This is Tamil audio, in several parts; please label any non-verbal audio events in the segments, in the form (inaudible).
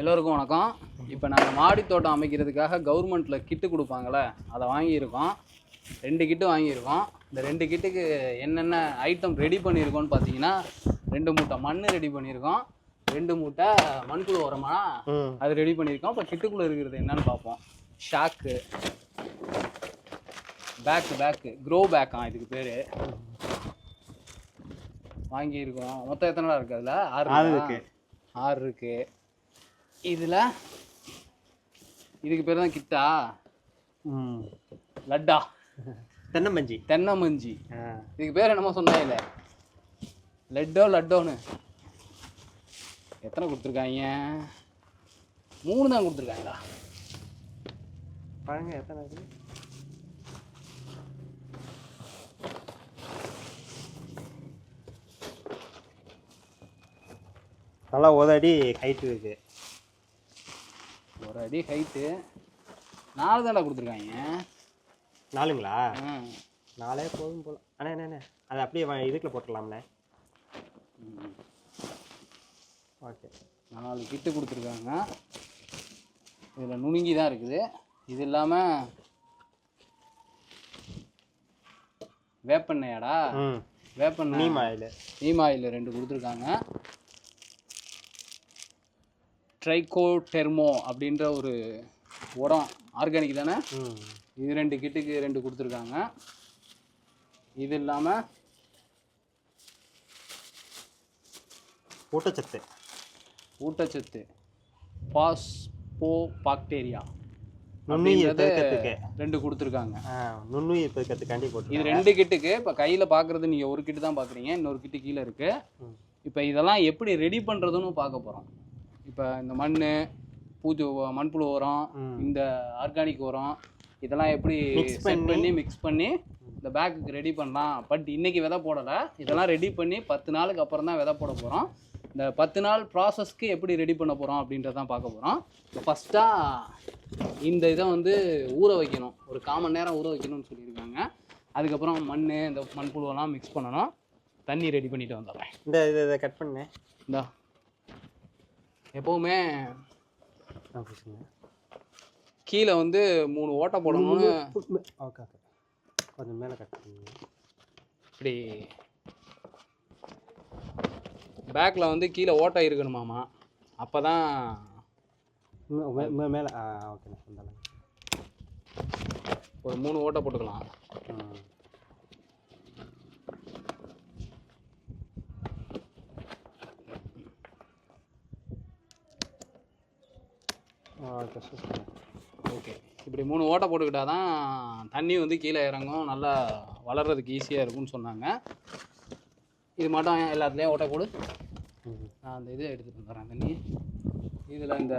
எல்லோருக்கும் வணக்கம். இப்போ நாங்கள் மாடி தோட்டம் அமைக்கிறதுக்காக கவர்மெண்ட்டில் கிட்டு கொடுப்பாங்கள்ல அதை வாங்கியிருக்கோம். ரெண்டு கிட்டு வாங்கியிருக்கோம். இந்த ரெண்டு கிட்டுக்கு என்னென்ன ஐட்டம் ரெடி பண்ணியிருக்கோம்னு பார்த்தீங்கன்னா ரெண்டு மூட்டை மண் ரெடி பண்ணியிருக்கோம். ரெண்டு மூட்டை மண்புழு உரமா அது ரெடி பண்ணியிருக்கோம். இப்போ கிட்டுக்குள்ளே இருக்கிறது என்னன்னு பார்ப்போம். ஷாக்கு பேக்கு பேக்கு க்ரோ பேக்கா இதுக்கு பேர். வாங்கியிருக்கோம். மொத்தம் எத்தனை இருக்கு அதில்? ஆறு ஆறு இருக்கா? இருக்கு. ஆறு இருக்கு. இதில் இதுக்கு பேர் தான் கிட்டா. ம். லட்டா. தென்னமஞ்சி. தென்னமஞ்சி. இதுக்கு பேர் என்னமோ சொன்னாயில்ல லட்டோ லட்டோன்னு. எத்தனை கொடுத்துருக்காங்க? மூணு தான் கொடுத்துருக்காங்களா? பாருங்க எத்தனை நல்லா உதடி ஹைட் இருக்கு. ஒரு அடி ஹைட்டு நாலு தாண்டா கொடுத்துருக்காங்க. நாலுங்களா. நாலே போதும் போல. அண்ணா என்ன அதை அப்படியே இதுக்குள்ள போட்டுடலாம்ண்ணே. ம். ஓகே. நாலு கிட்டு கொடுத்துருக்காங்க. இதில் நுணுங்கி தான் இருக்குது. இது இல்லாமல் வேப்பெண்ணெயாடா. வேப்பெண்ணெய் நீம் ஆயில். நீம் ஆயில் ரெண்டு கொடுத்துருக்காங்க. ட்ரைகோ டெர்மோ அப்படின்ற ஒரு உரம் ஆர்கானிக் தானே? இது ரெண்டு கிட்டுக்கு ரெண்டு கொடுத்துருக்காங்க. இது இல்லாமல் ஊட்டச்சத்து. ஊட்டச்சத்து. பாஸ்போ பாக்டீரியா நுண்ணுயிர் பெருக்கத்துக்கு. ரெண்டு கொடுத்துருக்காங்க. நுண்ணுயிர் பெருக்கத்துக்காண்டி போட்டு இது ரெண்டு கிட்டுக்கு இப்போ கையில் பார்க்குறது நீங்கள் ஒரு கிட்டு தான் பார்க்குறீங்க இன்னொரு கிட்டு கீழே இருக்குது. இப்போ இதெல்லாம் எப்படி ரெடி பண்ணுறதுன்னு பார்க்க போகிறோம் இப்போ இந்த மண் உ- மண்புழு உரம். இந்த ஆர்கானிக் உரம் இதெல்லாம் எப்படி செட் பண்ணி- மிக்ஸ் பண்ணி இந்த பேக்குக்கு ரெடி பண்ணலாம். பட் இன்னைக்கு விதை போடலை. இதெல்லாம் ரெடி பண்ணி பத்து நாளுக்கு அப்புறம் தான் விதை போட போகிறோம் இந்த பத்து நாள் ப்ராசஸ்க்கு எப்படி ரெடி பண்ண போகிறோம் அப்படின்றதான் பார்க்க போகிறோம் இப்போ ஃபஸ்ட்டாக இந்த இதை வந்து ஊற வைக்கணும். ஒரு காமன் நேரம் ஊற வைக்கணும்னு சொல்லியிருக்காங்க. அதுக்கப்புறம் மண் இந்த மண்புழுவெல்லாம் மிக்ஸ் பண்ணணும். தண்ணி ரெடி பண்ணிட்டு வந்துடுறேன். இந்த இதை இதை கட் பண்ணேன் இந்தா. எப்போவுமே கீழே வந்து மூணு ஓட்டை போடணும்னு ஓகே ஓகே கொஞ்சம் மேலே கட் இப்படி. பேக்கில் வந்து கீழே ஓட்டை இருக்கணுமாமா அப்போ தான் மேலே அந்த ஒரு மூணு ஓட்டை போட்டுக்கலாம். ஓகே சூப்பர் ஓகே இப்படி மூணு ஓட்டை போட்டுக்கிட்டா தான் தண்ணி வந்து கீழே இறங்கும். நல்லா வளர்றதுக்கு ஈஸியாக இருக்கும்னு சொன்னாங்க. இது மட்டும் எல்லாத்துலேயும் ஓட்டை போடு. நான் அந்த இதை எடுத்துகிட்டு வந்துடுறேன் தண்ணி. இதில் இந்த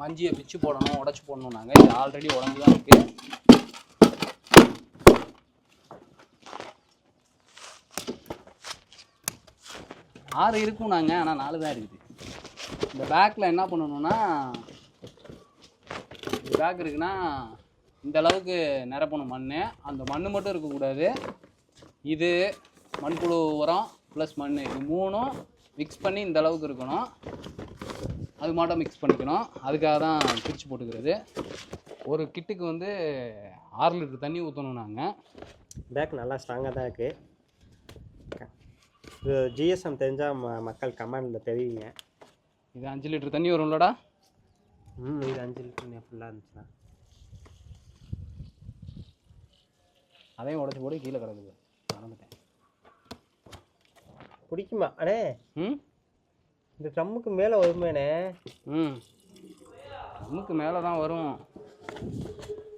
மஞ்சியை பிச்சு போடணும் உடச்சி போடணும்னாங்க இது ஆல்ரெடி உடஞ்சி தான் இருக்குது ஆறு இருக்கும் நாங்கள் ஆனால் நாலு தான் இருக்குது. இந்த பேக்கில் என்ன பண்ணணும்னா இந்த பேக் இருக்குன்னா இந்த அளவுக்கு நிரப்பணும் மண் அந்த மண் மட்டும் இருக்கக்கூடாது. இது மண்புழு உரம் ப்ளஸ் மண் இது மூணும் மிக்ஸ் பண்ணி இந்த அளவுக்கு இருக்கணும். அது மட்டும் மிக்ஸ் பண்ணிக்கணும். அதுக்காக தான் பிரித்து போட்டுக்கிறது. ஒரு கிட்டுக்கு வந்து ஆறு லிட்டர் தண்ணி ஊற்றணும் நாங்கள் பேக் நல்லா ஸ்ட்ராங்காக தான் இருக்குது இது ஜிஎஸ்எம் தெரிஞ்சால் ம மக்கள் கமெண்டில் தெரிவிங்க. இது அஞ்சு லிட்டர் தண்ணி வரும்லடா? ம் இது அஞ்சு லிட்டர் ஃபுல்லாக இருந்துச்சுன்னா அதையும் உடச்சி போட்டு கீழே கிடக்குது. மறந்துட்டேன். பிடிக்குமா? அண்ணே ம்? இந்த ட்ரம்முக்கு மேலே வருமேண்ணே. ம். நமக்கு மேலே தான் வரும்.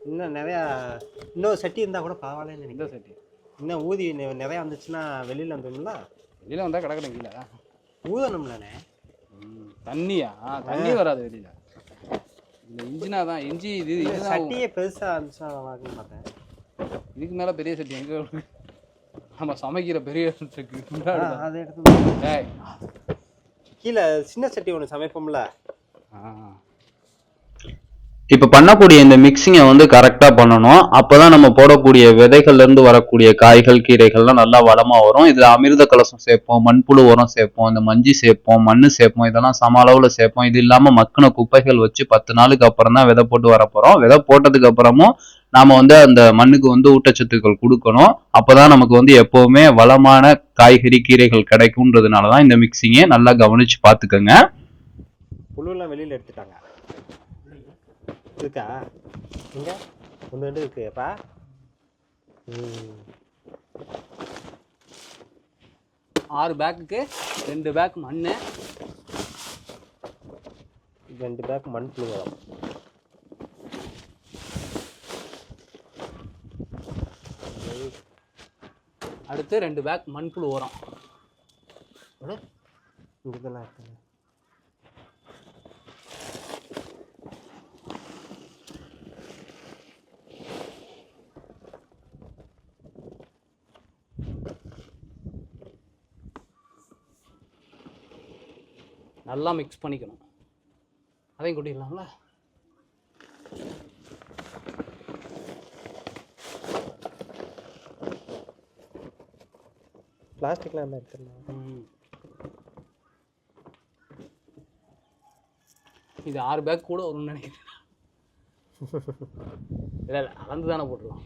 இன்னும் நிறையா இன்னொரு சட்டி இருந்தால் கூட பரவாயில்லன்னு நினைக்கிறேன். செட்டி. இன்னும் ஊதி நிறையா வந்துச்சுன்னா வெளியில் வந்துடும்ல? வெளியில் வந்தால் கிடக்கணும் கீழே. ஊதணும்லண்ணே. தண்ணியா? தண்ணி வராது வெளியில். இந்த இன்ஜினா தான் இஞ்சி இது சட்டியே நல்லா இருக்குன்னு பார்த்தேன் இதுக்கு மேலே பெரிய சட்டி எங்கே நம்ம சமைக்கிற பெரிய சட்டிக்கு. அதை எடுத்து. கீழே சின்ன சட்டி ஒன்று சமைப்போம்ல. ஆ. இப்போ பண்ணக்கூடிய இந்த மிக்சிங்கை வந்து கரெக்டாக பண்ணணும். அப்பதான் நம்ம போடக்கூடிய விதைகள்லேருந்து வரக்கூடிய காய்கள் கீரைகள்லாம் நல்லா வளமாக வரும். இதில் அமிர்த கலசம் சேர்ப்போம் மண்புழு உரம் சேர்ப்போம் இந்த மஞ்சி சேர்ப்போம் மண் சேர்ப்போம் இதெல்லாம் சம அளவில் சேர்ப்போம். இது இல்லாமல் மக்கின குப்பைகள் வச்சு பத்து நாளுக்கு அப்புறம் தான் விதை போட்டு வரப்போகிறோம் விதை போட்டதுக்கு அப்புறமும் நாம் வந்து அந்த மண்ணுக்கு வந்து ஊட்டச்சத்துக்கள் கொடுக்கணும். அப்போ தான் நமக்கு வந்து எப்போவுமே வளமான காய்கறி கீரைகள் கிடைக்கும்ன்றதுனால தான் இந்த மிக்சிங்கை நல்லா கவனித்து பார்த்துக்கோங்க. புழுலாம் வெளியில் எடுத்துட்டாங்க. இருக்கா? இங்க? ஒன்று ரெண்டு இருக்குப்பா ஆறு பேக்குக்கு ரெண்டு பேக் மண் ரெண்டு பேக் மண் புழு வரும் அடுத்து ரெண்டு பேக் மண்புழு உரம் இங்க இதெல்லாம் இருக்குங்க நல்லா மிக்ஸ் பண்ணிக்கணும். அதையும் கொட்டிடலாம்ல? பிளாஸ்டிக்லாம் என்ன எடுத்துடலாம். இது ஆறு பேக் கூட வரும்னு நினைக்கிறேன். (laughs) இல்லை இல்லை அளந்து தானே போட்டுருலாம்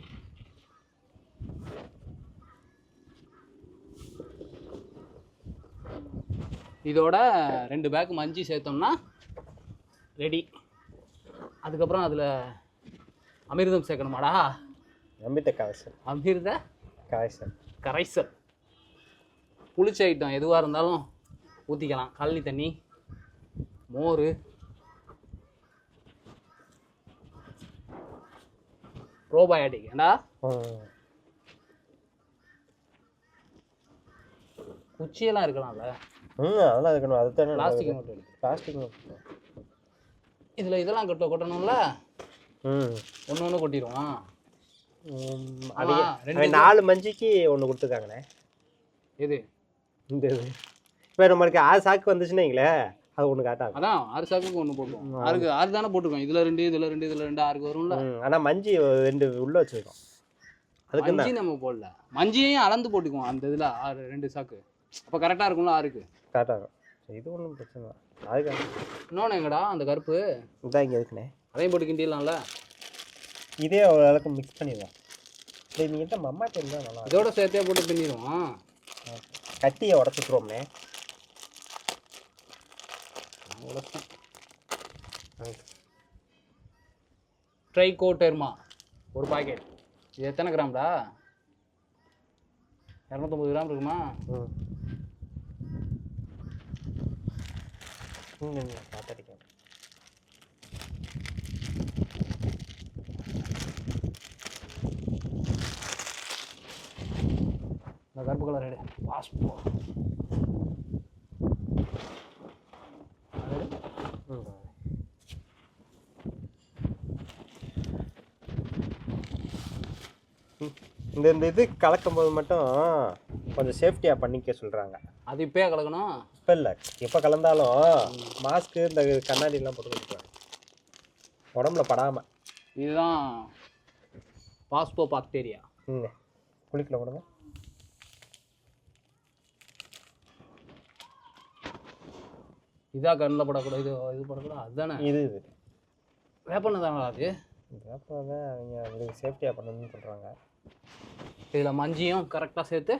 இதோட ரெண்டு பேக் மஞ்சி சேர்த்தோம்னா ரெடி அதுக்கப்புறம் அதில் அமிர்தம் சேர்க்கணுமாடா? நம்பிட்ட காய்ச்சல் அமிர்த காய்ச்சல் கரைசல். புளிச்ச ஐட்டம் எதுவாக இருந்தாலும் ஊற்றிக்கலாம் கழனி தண்ணி மோர். ப்ரோபயோட்டிக் ஏண்டா குச்சியெல்லாம் இருக்கலாம்ல. ம் அதெல்லாம் இருக்கணும் அதுதானே பிளாஸ்டிக் மட்டும் எடுத்து பிளாஸ்டிக் இதில் இதெல்லாம் கொட்ட கொட்டணும்ல? ம். ஒன்று ஒன்று கொட்டிடுவான் அவன் நாலு மஞ்சிக்கு ஒன்று கொடுத்துருக்காங்கண்ணே. எது? இந்த இது. இப்போ நம்மளுக்கு ஆறு சாக்கு வந்துச்சுன்னு வைங்களேன் அது ஒன்று காட்டாது. அதான் ஆறு சாக்குக்கு ஒன்று போட்டுருவோம். ஆறுக்கு ஆறு தானே போட்டிருக்கோம். இதில் ரெண்டு இதில் ரெண்டு இதில் ரெண்டு ஆறுக்கு வரும்ல. ஆனால் மஞ்சி ரெண்டு உள்ளே வச்சுருக்கோம். அதுக்கு மஞ்சி நம்ம போடல. மஞ்சியையும் அளந்து போட்டுக்குவோம் அந்த இதில் ஆறு ரெண்டு சாக்கு. அப்போ கரெக்டாக இருக்கும்ல ஆறுக்கு? காட்டாகும் இது ஒன்றும் பிரச்சனை இல்லை. அதுக்கு இன்னொன்று எங்கடா அந்த கருப்பு? இதான் இங்கே இருக்குண்ணே. அதையும் போட்டு கிண்டிடலாம்ல. இதே ஓரளவுக்கு மிக்ஸ் பண்ணிடுவோம் சரி நீங்கிட்ட மம்மா தெரிஞ்சா நல்லா இருக்கும். இதோட சேர்த்தே போட்டு பின்னிடுவோம் கட்டியை உடச்சுட்ருவோம்ண்ணே ட்ரைகோடெர்மா ஒரு பாக்கெட் இது எத்தனை கிராம்டா? இரநூத்தொம்பது கிராம் இருக்குமா? ம் இந்த கருப்பு கலர் எடு பாஸ்போ இந்த இந்த இது கலக்கும் போது மட்டும் கொஞ்சம் சேஃப்டியாக பண்ணிக்க சொல்கிறாங்க அது இப்பயே கலக்கணும். இப்போ இல்லை. எப்போ கலந்தாலும் மாஸ்க்கு இந்த கண்ணாடிலாம் போட்டு கொடுக்குறாங்க உடம்புல படாமல் இதுதான் பாஸ்போ பாக்டீரியா. ம் குளிக்கல கொடுங்க இதாக கண்ணில் படக்கூடாது இது இது படக்கூடாது அதுதானே. இது இது. வேப்பண்ணு தானடா அது? தான் அவங்க அதுக்கு சேஃப்டியாக பண்ணணும்னு சொல்கிறாங்க இதில் மஞ்சியும் கரெக்டாக சேர்த்து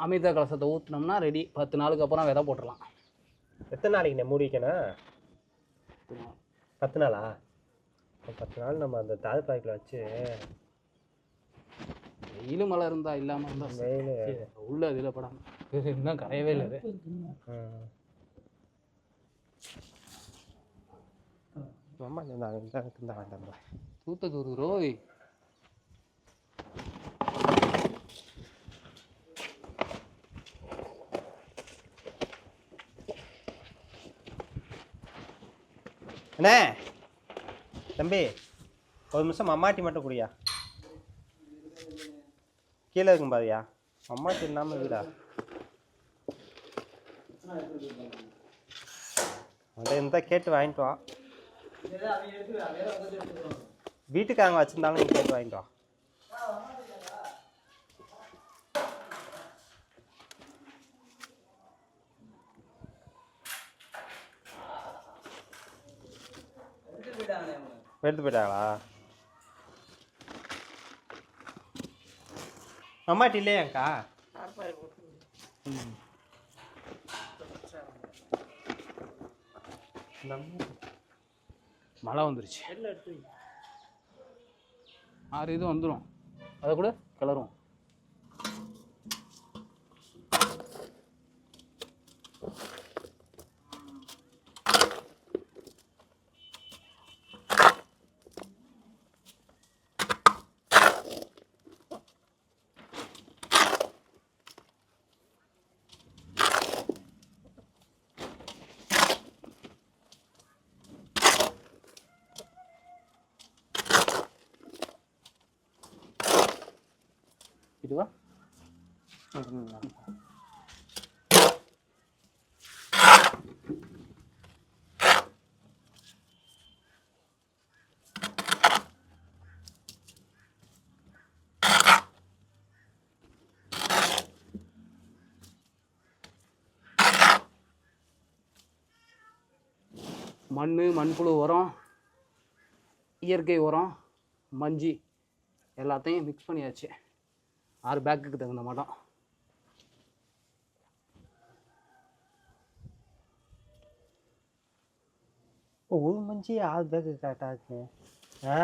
அமிர்த கலசத்தை ஊற்றினோம்னா ரெடி பத்து நாளுக்கு அப்புறம் விதை போட்டுடலாம் எத்தனை நாளைக்கு நான் மூடி வைக்கணும் பத்து நாளா பத்து நாள் நம்ம அந்த தாது பாய்க்கில் வச்சு வெயில் மழை இருந்தா இல்லாமல் இருந்தா. வெயில் உள்ள இதில் படாம இன்னும் கரையவே இல்லை அம்மா இந்த இந்த தூத்ததூர் ரோய் அண்ணே. தம்பி ஒரு நிமிஷம் மம்மாட்டி மட்டும் குடியா? கீழே இருக்கும் பாதியா மம்மாட்டி இல்லாமல் இருக்குடா அதை இருந்தால் கேட்டு வாங்கிட்டு வா. வீட்டுக்காரங்க வச்சுருந்தாலும் நீ கேட்டு வாங்கிட்டு வா. எடுத்து போயிட்டாங்களா? அம்மாட்டி இல்லையாக்கா ம். மழை வந்துருச்சு. ஆறு இது வந்துடும் அதை கூட கிளறும் இதுவா மண் மண்புழு உரம் இயற்கை உரம் மஞ்சி எல்லாத்தையும் மிக்ஸ் பண்ணியாச்சு. ஆறு பேக்குக்கு தகுந்த மாட்டோம் ஓ ஒரு மஞ்சி ஆறு பேக்கு கரெக்டாக இருக்கு ஆ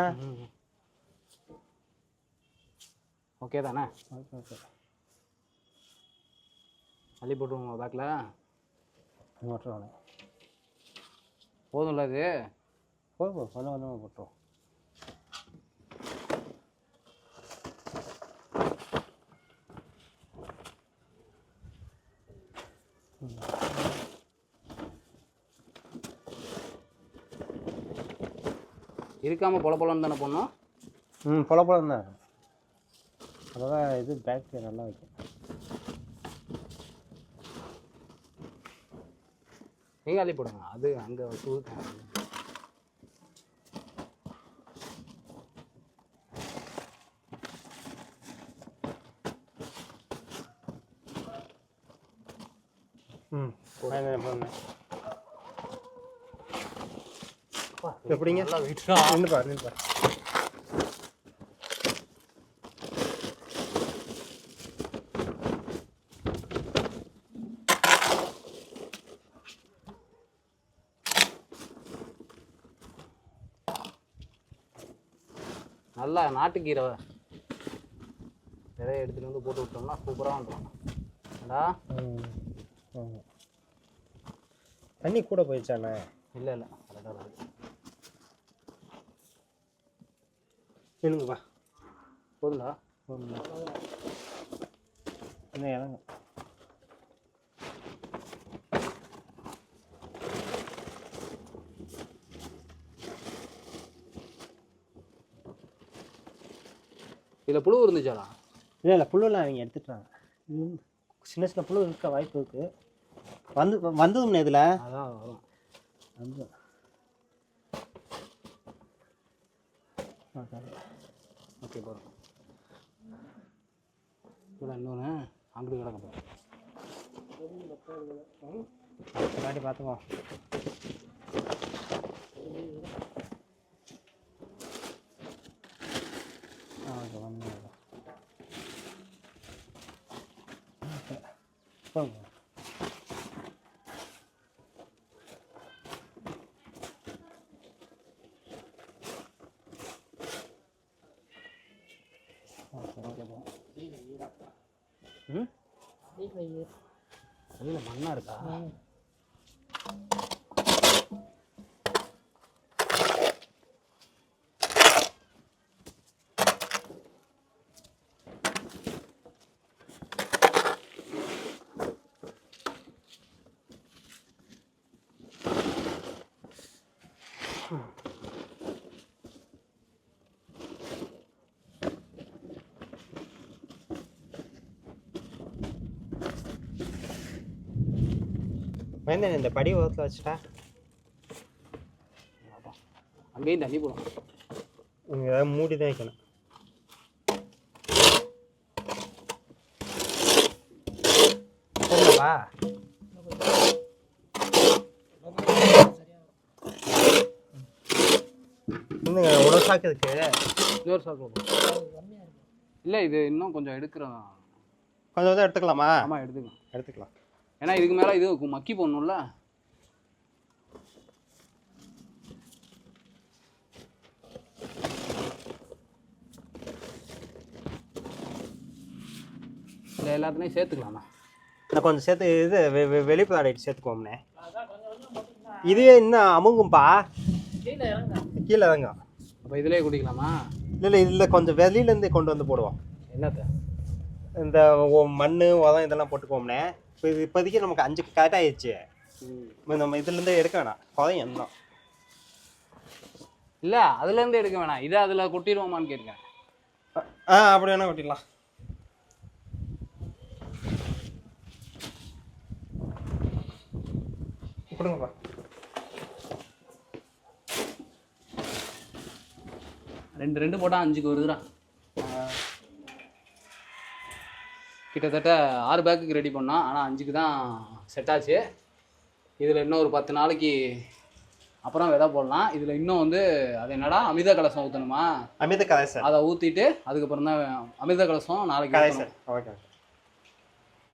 ஓகே தானே ஓகே ஓகே அள்ளி போட்டுருவோம் பேக்கில் போட்டுருவாங்க போதும்ல இது போதும் கொஞ்சமாக போட்டுருவோம் இருக்காமல் பொல பொலன்னு தானே போடணும் ம் பொல பொலம் தான் அப்பதான் இது பேக்டீரியா நல்லா வைக்கும். நீங்கள் அள்ளி போடுங்க. அது அங்கே தூ ம் போடுங்க எப்படிங்க நின்று பாரு நின்று பாரு நல்லா நாட்டுக்கீரை விதைய எடுத்துகிட்டு வந்து போட்டு விட்டோம்னா சூப்பராக வந்துடும் ஆமாம் தண்ணி கூட போயிடுச்சாண்ணே இல்லை இல்லை கரெக்டாக வருது நின்னுங்கப்பா போதுங்களா போதுங்க இன்னும் இறங்க இதில் புழு இருந்துச்சாடா? இல்லை இல்லை புழுலாம் அவங்க எடுத்துட்டாங்க. சின்ன சின்ன புழு இருக்க வாய்ப்பு இருக்கு. வந்து வந்ததும்ண்ணே இதில்? அதான் வரும். வந்து ஓகே போதும் இல்லை இன்னொன்று அங்கிட்டு கிடக்க போகிறோம் முன்னாடி பார்த்துக்குவோம் ஆ ஓகே வந்து போங்க. ஓகே ஓகே போங்க ம் இல்லை மண்ணாக இருக்கா? வேந்தன் இந்த படி ஓரத்தில் வச்சுட்டா? அங்கேயும் தண்ணி போடும் இங்கே ஏதாவது மூடி தான் வைக்கணும். இன்னுங்க உடல் சாக்குறதுக்கு இன்னொரு சாக்கு இல்லை இது இன்னும் கொஞ்சம் எடுக்கிறதா கொஞ்சம் கொஞ்சம் எடுத்துக்கலாமா? ஆமாம் எடுத்துக்கலாம். எடுத்துக்கலாம். ஏன்னா இதுக்கு மேலே இது மக்கி போடணும்ல. இல்லை எல்லாத்துலேயும் சேர்த்துக்கலாமா? நான் கொஞ்சம் சேர்த்து இது வெ- வெ- வெளி ப்ராடக்ட் சேர்த்துக்கோம்னே. இதுவே இன்னும் அமுங்கும்பா? கீழே இறங்க அப்போ இதிலே குடிக்கலாமா? இல்லை இல்லை இதில் கொஞ்சம் வெளியிலேருந்து கொண்டு வந்து போடுவோம். என்னத்த? இந்த மண்ணு உரம் இதெல்லாம் போட்டுக்கோம்னே. இப்போ இது இப்போதைக்கு நமக்கு அஞ்சு கரெக்ட் ஆயிடுச்சு. இப்ப நம்ம இதுலேருந்தே எடுக்க வேணாம். குறையும் தான் இல்லை அதுலேருந்து எடுக்க வேணாம். இதை அதில் கொட்டிடுவோமான்னு கேட்குறேன் ஆ அப்படி வேணா கொட்டிடலாம். கொடுங்கப்பா. ரெண்டு ரெண்டு போட்டால் அஞ்சுக்கு வருதுடா. கிட்டத்தட்ட ஆறு பேக்குக்கு ரெடி பண்ணோம். ஆனால் அஞ்சுக்கு தான் செட் ஆச்சு. இதில் இன்னும் ஒரு பத்து நாளைக்கு அப்புறம் விதை போடலாம். இதில் இன்னும் வந்து அது என்னடா அமிர்த கலசம் ஊற்றணுமா அமிர்த கதை சார் அதை ஊற்றிட்டு அதுக்கப்புறம் தான் அமிர்த கலசம் நாளைக்கு. Sir okay